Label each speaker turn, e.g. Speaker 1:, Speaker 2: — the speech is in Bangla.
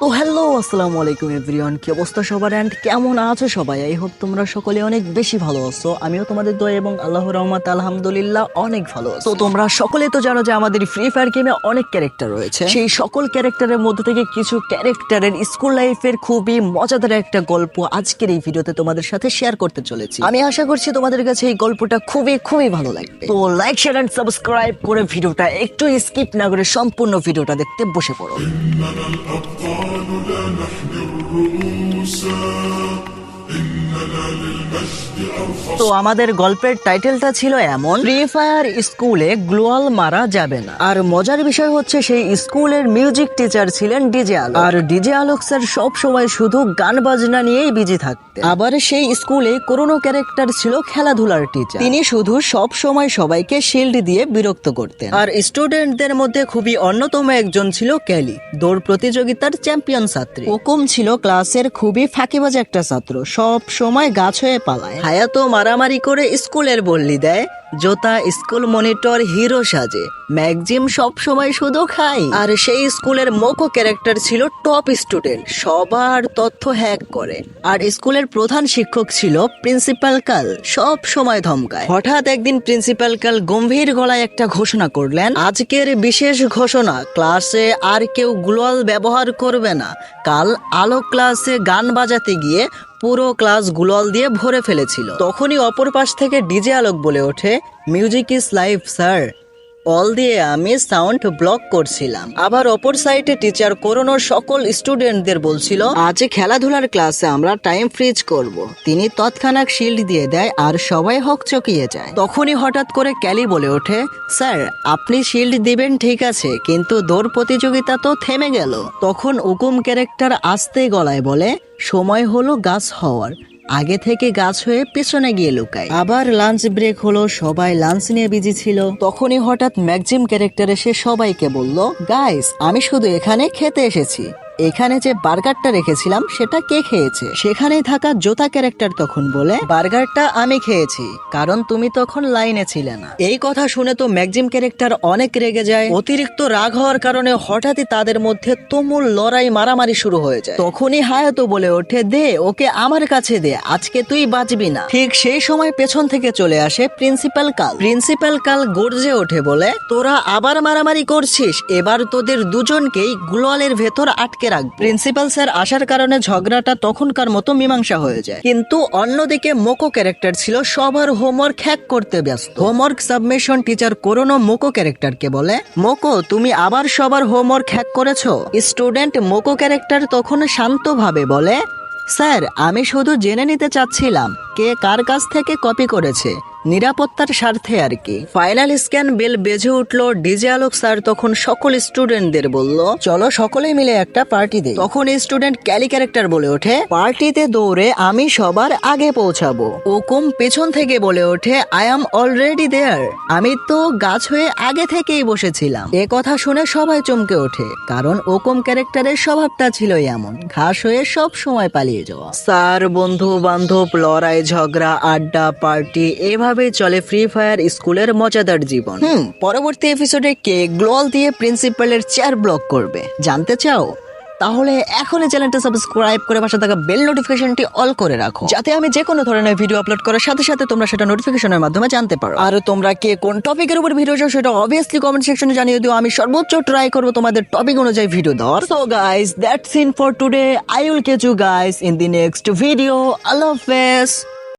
Speaker 1: তো হ্যালো আসসালামু আলাইকুম এভরিওয়ান কি অবস্থা সবার? অ্যান্ড কেমন আছো সবাই? আই হোপ তোমরা সকলে অনেক বেশি ভালো আছো। আমিও তোমাদের দোয়া এবং আল্লাহ রহমত আলহামদুলিল্লাহ অনেক ভালো তো তোমরা সকলে তো জানো যে আমাদের ফ্রি ফায়ার গেমে অনেক ক্যারেক্টার রয়েছে। সেই সকল ক্যারেক্টারের মধ্যে থেকে কিছু ক্যারেক্টারের স্কুল লাইফের খুবই মজাদার একটা গল্প আজকের এই ভিডিওতে তোমাদের সাথে শেয়ার করতে চলেছি। আমি আশা করছি তোমাদের কাছে এই গল্পটা খুবই খুবই ভালো লাগবে। তো লাইক শেয়ার অ্যান্ড সাবস্ক্রাইব করে ভিডিওটা একটু স্কিপ না করে সম্পূর্ণ ভিডিওটা দেখতে বসে পড়ো।
Speaker 2: الأطفال لا نحمي الرؤوسا
Speaker 1: তো আমাদের গল্পের টাইটেলটা ছিল এমন ফ্রি ফায়ার স্কুলে গ্লোয়াল মারা যাবে না। আর মজার বিষয় হচ্ছে সেই স্কুলের মিউজিক টিচার ছিলেন ডিজে আলোক। আর ডিজে আলোক স্যার সব সময় শুধু গান বাজনা নিয়েই বিজি থাকতেন। আবার সেই স্কুলে করোনো ক্যারেক্টার ছিল খেলাধুলার টিচার। তিনি শুধু সব সময় সবাইকে শিল্ড দিয়ে বিরক্ত করতেন। আর স্টুডেন্টদের মধ্যে খুবই অন্যতম একজন ছিল ক্যালি, দৌড় প্রতিযোগিতার চ্যাম্পিয়ন ছাত্রী। হুকুম ছিল ক্লাসের খুবই ফাঁকিবাজ একটা ছাত্র। সব সময় গাছ হয়ে পালায়। হায়াতো মারামারি করে স্কুলের বললি দেয়। জোতা, স্কুল মনিটর, হিরো সাজে। ম্যাগজিম সব সময় শুধু খাই আর সেই স্কুলের মোকো ক্যারেক্টার ছিল টপ স্টুডেন্ট। সবার তথ্য হ্যাক করে। আর স্কুলের প্রধান শিক্ষক ছিল প্রিন্সিপাল কাল। সব সময় ধমকায়। হঠাৎ একদিন প্রিন্সিপাল কাল গম্ভীর গলায় একটা ঘোষণা করলেন, আজকের বিশেষ ঘোষণা, ক্লাসে আর কেউ গ্লোয়াল ব্যবহার করবে না। কাল আলো ক্লাসে গান বাজাতে গিয়ে পুরো ক্লাস গুলল দিয়ে ভরে ফেলেছিল। তখনই অপর পাশ থেকে ডিজে আলোক বলে ওঠে music is life sir all দিয়ে আমি সাউন্ড ব্লক করছিলাম। আবার অপর সাইডে টিচার করোনার সকল স্টুডেন্টদের বলছিল, আজ খেলাধুলার ক্লাসে আমরা টাইম ফ্রিজ করব। তিনি তৎক্ষণাৎ শিল্ড দিয়ে দেয় আর সবাই হকচকিয়ে যায়। তখনই হঠাৎ করে ক্যালি বলে ওঠে, স্যার, আপনি শিল্ড দিবেন ঠিক আছে, কিন্তু দৌড় প্রতিযোগিতা তো থেমে গেল। তখন উকুম ক্যারেক্টার আস্তে গলায় বলে, সময় হলো গাছ হওয়ার। আগে থেকে গাছ হয়ে পেছনে গিয়ে লুকায়। আবার লাঞ্চ ব্রেক হলো, সবাই লাঞ্চ নিয়ে বিজি ছিল। তখনই হঠাৎ ম্যাগজিম ক্যারেক্টার এসে সবাইকে বলল গাইস আমি শুধু এখানে খেতে এসেছি। এখানে যে বার্গারটা রেখেছিলাম, সেটা কে খেয়েছে? সেখানে থাকা জোতা ক্যারেক্টার তখন বলে, বার্গারটা আমি খেয়েছি, কারণ তুমি তখন লাইনে ছিলে না। এই কথা শুনে তো ম্যাগজিম ক্যারেক্টার অনেক রেগে যায়। অতিরিক্ত রাগ হওয়ার কারণে হঠাৎই তাদের মধ্যে তুমুল লড়াই মারামারি শুরু হয়ে যায়। তখনই হায়াতো বলে ওঠে, দে, ওকে আমার কাছে দে, আজকে তুই বাঁচবি না। ঠিক সেই সময় পেছন থেকে চলে আসে প্রিন্সিপাল কাল। প্রিন্সিপাল কাল গর্জে ওঠে বলে, তোরা আবার মারামারি করছিস, এবার তোদের দুজনকেই গ্লোয়ালের ভেতর আটকে রাখ প্রিন্সিপাল স্যার আসার কারণে ঝগড়াটা তখনকার মতো মীমাংসা হয়ে যায়। কিন্তু অন্যদিকে মোকো ক্যারেক্টার ছিল সবার হোমওয়ার্ক হ্যাক করতে ব্যস্ত। হোমওয়ার্ক সাবমিশন টিচার করোনো মোকো ক্যারেক্টারকে বলে, মোকো, তুমি আবার সবার হোমওয়ার্ক হ্যাক করেছ? স্টুডেন্ট মোকো ক্যারেক্টার তখন শান্তভাবে বলে, স্যার, আমি শুধু জেনে নিতে চাচ্ছিলাম, কে কার কাছ থেকে কপি করেছে। নিরাপত্তার স্বার্থে আর কি। ফাইনাল স্ক্যান বেল বেজে উঠল ডিজে আলোক স্যার তখন সকল স্টুডেন্টদের বলল, চলো সকলে মিলে একটা পার্টি দেই। তখন স্টুডেন্ট ক্যালি ক্যারেক্টার বলে ওঠে পার্টিতে দৌড়ে আমি সবার আগে পৌঁছাবো। ওকুম পেছন থেকে বলে ওঠে আই অ্যাম অলরেডি দেয়ার আমি তো গাছ হয়ে আগে থেকেই বসেছিলাম। এ কথা শুনে সবাই চমকে ওঠে, কারণ ওকুম ক্যারেক্টারের স্বভাবটা ছিল এমন, ঘাস হয়ে সব সময় পালিয়ে যাওয়া। স্যার বন্ধু বান্ধব লড়াই, ঝগড়া, আড্ডা পার্টি এভাবেই চলে ফ্রি ফায়ার স্কুলের মজাদার জীবন। হুম, পরবর্তী এপিসোডে কে গ্লোয়াল দিয়ে প্রিন্সিপালের চেয়ার ব্লক করবে। জানতে চাও? তাহলে এখনই চ্যানেলটা সাবস্ক্রাইব করে পাশে থাকা বেল নোটিফিকেশনটি অল করে রাখো। যাতে আমি যে কোনো ধরনের ভিডিও আপলোড করার সাথে সাথে তোমরা সেটা নোটিফিকেশনের মাধ্যমে জানতে পারো। আর তোমরা কে কোন টপিকের উপর ভিডিও চাও সেটা অবভিয়াসলি কমেন্ট সেকশনে জানিয়ে দিও। আমি সর্বোচ্চ ট্রাই করব তোমাদের টপিক অনুযায়ী ভিডিও দেওয়ার। So guys that's in for today I will catch you guys in the next video আল্লাহ হাফেজ।